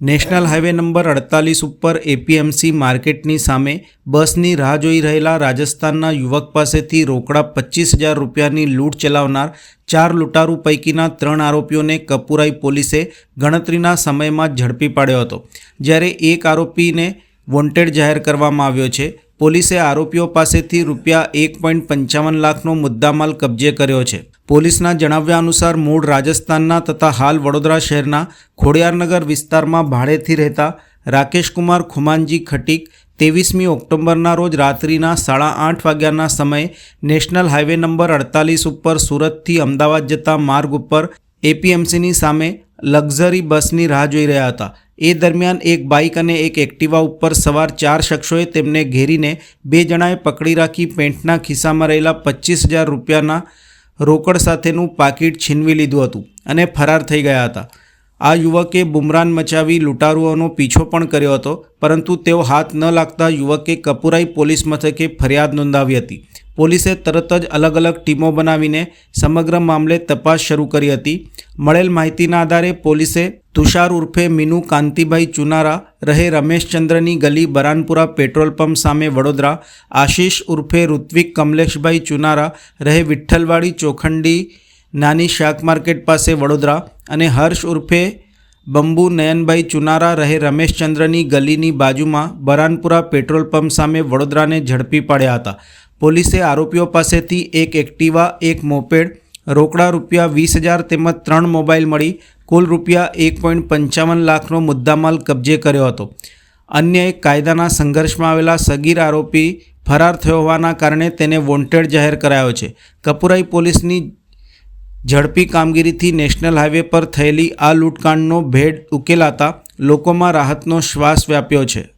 National highway number અડતાલીસ ઉપર APMC માર્કેટની સામે બસની રાહ જોઈ રહેલા રાજસ્થાનના યુવક પાસેથી રોકડા પચીસ હજાર રૂપિયાની લૂંટ ચલાવનાર ચાર લૂંટારૂ પૈકીના ત્રણ આરોપીઓને કપુરાઈ પોલીસે ગણતરીના સમયમાં ઝડપી પાડ્યો હતો. જ્યારે એક આરોપીને વોન્ટેડ જાહેર કરવામાં આવ્યો છે, પોલીસે આરોપીઓ પાસેથી રૂપિયા એક પોઈન્ટ પંચાવન લાખનો મુદ્દામાલ કબજે કર્યો છે. પોલીસના જણાવ્યા અનુસાર મૂળ રાજસ્થાનના તથા હાલ વડોદરા શહેરના ખોડિયારનગર વિસ્તારમાં ભાડેથી રહેતા રાકેશકુમાર ખુમાનજી ખટીક ત્રેવીસમી ઓક્ટોબરના રોજ રાત્રિના સાડા આઠ વાગ્યાના સમયે નેશનલ હાઇવે નંબર અડતાલીસ ઉપર સુરતથી અમદાવાદ જતા માર્ગ ઉપર એપીએમસીની સામે લક્ઝરી બસની રાહ જોઈ રહ્યા હતા. એ દરમિયાન એક બાઇક અને એક એક્ટિવા ઉપર સવાર ચાર શખ્સોએ તેમને ઘેરીને બે જણાએ પકડી રાખી પેન્ટના ખિસ્સામાં રહેલા પચીસ હજાર રૂપિયાના રોકડ સાથેનું પાકીટ છીનવી લીધું હતું અને ફરાર થઈ ગયા હતા. આ યુવકે બુમરાન મચાવી લૂંટારુઓનો પીછો પણ કર્યો હતો, પરંતુ તેઓ હાથ ન લાગતા યુવકે કપુરાઈ પોલીસ મથકે ફરિયાદ નોંધાવી હતી. પોલીસે તરત જ અલગ અલગ ટીમો બનાવીને સમગ્ર મામલે તપાસ શરૂ કરી હતી. મળેલ માહિતીના આધારે પોલીસે તુષાર ઉર્ફે મીનુ કાંતિભાઈ ચુનારા, રહે રમેશચંદ્રની ગલી બરાનપુરા પેટ્રોલ પંપ સામે વડોદરા, આશીષ ઉર્ફે ઋત્વિક કમલેશભાઈ ચુનારા, રહે વિઠ્ઠલવાડી ચોખંડી નાની શાક માર્કેટ પાસે વડોદરા અને હર્ષ ઉર્ફે બંબુ નયનભાઈ ચુનારા, રહે રમેશચંદ્રની ગલીની બાજુમાં બરાનપુરા પેટ્રોલ પંપ સામે વડોદરાને ઝડપી પાડ્યા હતા. પોલીસે આરોપીઓ પાસેથી એક એક્ટિવા, એક મોપેડ, રોકડા રૂપિયા વીસ હજાર તેમજ ત્રણ મોબાઈલ મળી, કુલ રૂપિયા એક પોઈન્ટ પંચાવન લાખનો મુદ્દામાલ કબજે કર્યો હતો. અન્ય એક કાયદાના સંઘર્ષમાં આવેલા સગીર આરોપી ફરાર થયો હોવાના કારણે તેને વોન્ટેડ જાહેર કરાયો છે. કપુરાઈ પોલીસની ઝડપી કામગીરીથી નેશનલ હાઈવે પર થયેલી આ લૂંટકાંડનો ભેદ ઉકેલાતા લોકોમાં રાહતનો શ્વાસ વ્યાપ્યો છે.